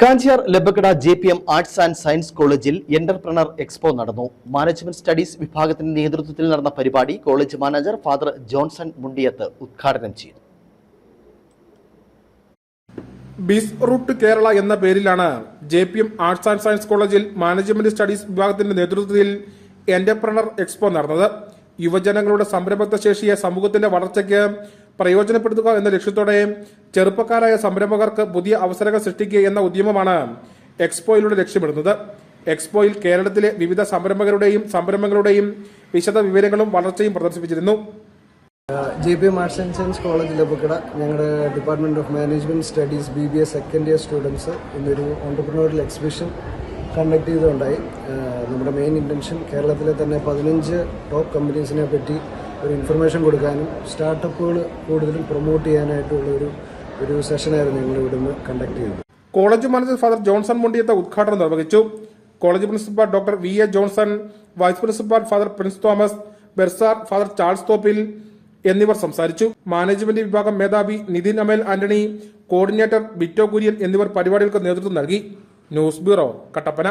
Kanchiyar Labbakkada J P M arts and science കോളേജിൽ entrepreneur expo നടന്നു. Management studies വിഭാഗത്തിന്റെ നേതൃത്വത്തിൽ നടന്ന പരിപാടി college manager father Johnson Mundiyath ഉദ്ഘാടനം ചെയ്തു. ബിസ് റൂട്ട് കേരള എന്ന പേരിലാണ് J P M arts and science കോളേജിൽ മാനേജ്മെന്റ് സ്റ്റഡീസ് വിഭാഗത്തിന്റെ നേതൃത്വത്തിൽ എന്റർപ്രണർ എക്സ്പോ നടന്നത്. യുവജനങ്ങളുടെ സംരംഭത്വ ശേഷിയെ സമൂഹത്തിന്റെ വളർച്ചയ്ക്ക് പ്രയോജനപ്പെടുത്തുക എന്ന ലക്ഷ്യത്തോടെ ചെറുപ്പക്കാരായ സംരംഭകർക്ക് പുതിയ അവസരങ്ങൾ സൃഷ്ടിക്കുക എന്ന ഉദ്യമമാണ് എക്സ്പോയിലൂടെ ലക്ഷ്യമിടുന്നത്. എക്സ്പോയിൽ കേരളത്തിലെ വിവിധ സംരംഭകരുടെയും സംരംഭങ്ങളുടെയും വിശദ വിവരങ്ങളും വളർച്ചയും പ്രദർശിപ്പിച്ചിരുന്നു. J P M arts and science college Labbakkada ഞങ്ങളുടെ department of management studies B B S second year students ഇന്നൊരു ഓണ്ടർപ്രണോറിയൽ എക്സിബിഷൻ കണ്ടക്ട് ചെയ്തുണ്ടായി. നമ്മുടെ മെയിൻ ഇന്റൻഷൻ കേരളത്തിലെ തന്നെ പതിനഞ്ച് ടോപ്പ് കമ്പനീസിനെ പറ്റി ഒരു ഇൻഫർമേഷൻ കൊടുക്കാനും സ്റ്റാർട്ടപ്പുകൾ കൂടുതലും പ്രൊമോട്ട് ചെയ്യാനായിട്ടുള്ള ഒരു ഒരു സെഷനായിരുന്നു ഞങ്ങൾ ഇവിടുന്ന് കണ്ടക്ട് ചെയ്തത്. കോളേജ് മാനേജർ ഫാദർ ജോൺസൺ മുണ്ടിയത്തെ ഉദ്ഘാടനം നിർവഹിച്ചു. College principal doctor V A Johnson vice principal father Prince Thomas bursar father Charles Thoppil എന്നിവർ സംസാരിച്ചു. മാനേജ്മെന്റ് വിഭാഗം മേധാവി നിതിൻ അമൽ ആന്റണി കോർഡിനേറ്റർ ബിറ്റോ കുര്യൻ എന്നിവർ പരിപാടികൾക്ക് നേതൃത്വം നൽകി. News bureau Kattappana.